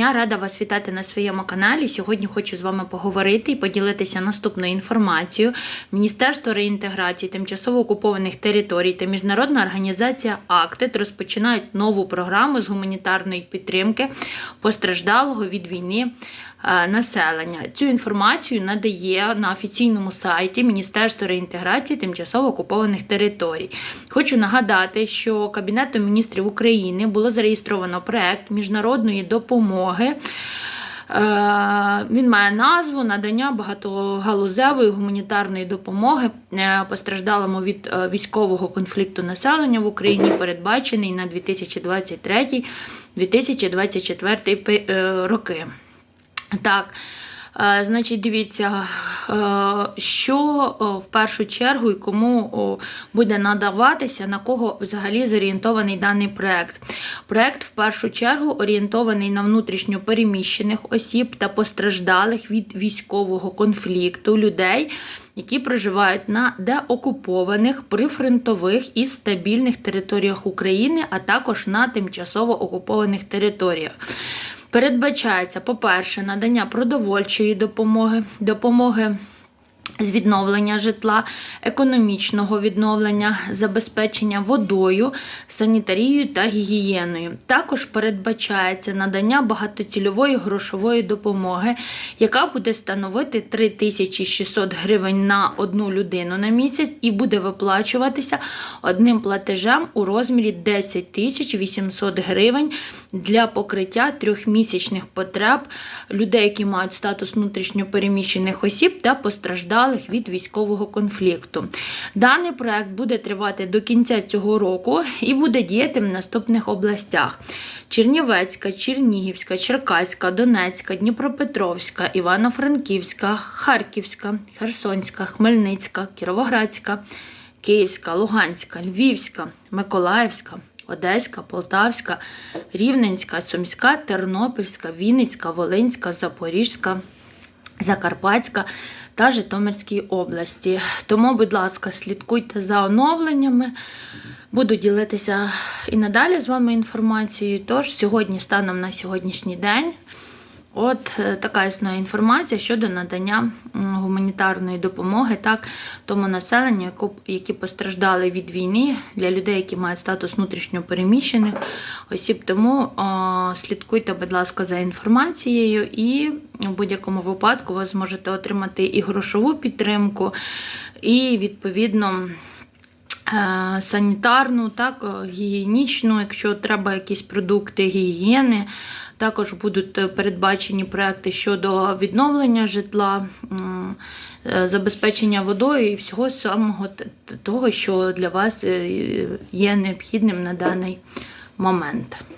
Я рада вас вітати на своєму каналі. Сьогодні хочу з вами поговорити і поділитися наступною інформацією. Міністерство реінтеграції тимчасово окупованих територій та міжнародна організація АКТЕТ розпочинають нову програму з гуманітарної підтримки постраждалого від війни населення. Цю інформацію надає на офіційному сайті Міністерства реінтеграції тимчасово окупованих територій. Хочу нагадати, що Кабінетом міністрів України було зареєстровано проект міжнародної допомоги. Е, Він має назву надання багатогалузевої гуманітарної допомоги е, постраждалому від е, військового конфлікту населення в Україні, передбачений на 2023-2024 пе- е, роки. Так, е, значить, дивіться, е, що в першу чергу і кому буде надаватися, на кого взагалі зорієнтований даний проект. Проект в першу чергу орієнтований на внутрішньо переміщених осіб та постраждалих від військового конфлікту людей. Які проживають на деокупованих, прифронтових і стабільних територіях України, а також на тимчасово окупованих територіях. Передбачається, по-перше, надання продовольчої допомоги, допомоги з відновлення житла, економічного відновлення, забезпечення водою, санітарією та гігієною. Також передбачається надання багатоцільової грошової допомоги, яка буде становити 3600 гривень на одну людину на місяць і буде виплачуватися одним платежем у розмірі 10 800 гривень для покриття трьохмісячних потреб людей, які мають статус внутрішньопереміщених осіб та постраждалих від військового конфлікту. Даний проект буде тривати до кінця цього року і буде діяти в наступних областях: Чернівецька, Чернігівська, Черкаська, Донецька, Дніпропетровська, Івано-Франківська, Харківська, Херсонська, Хмельницька, Кіровоградська, Київська, Луганська, Львівська, Миколаївська. Одеська, Полтавська, Рівненська, Сумська, Тернопільська, Вінницька, Волинська, Запорізька, Закарпатська та Житомирській області. Тому, будь ласка, слідкуйте за оновленнями. Буду ділитися і надалі з вами інформацією. Тож, сьогодні, станом на сьогоднішній день, От е, така існує інформація щодо надання гуманітарної допомоги так тому населенню, які постраждали від війни для людей, які мають статус внутрішньо переміщених осіб. Тому о, слідкуйте, будь ласка, за інформацією, і в будь-якому випадку ви зможете отримати і грошову підтримку, і відповідно. е, Санітарну, так, гігієнічну, якщо треба якісь продукти гігієни, також будуть е, передбачені проекти щодо відновлення житла, е, забезпечення водою і всього самого того, що для вас е, є необхідним на даний момент.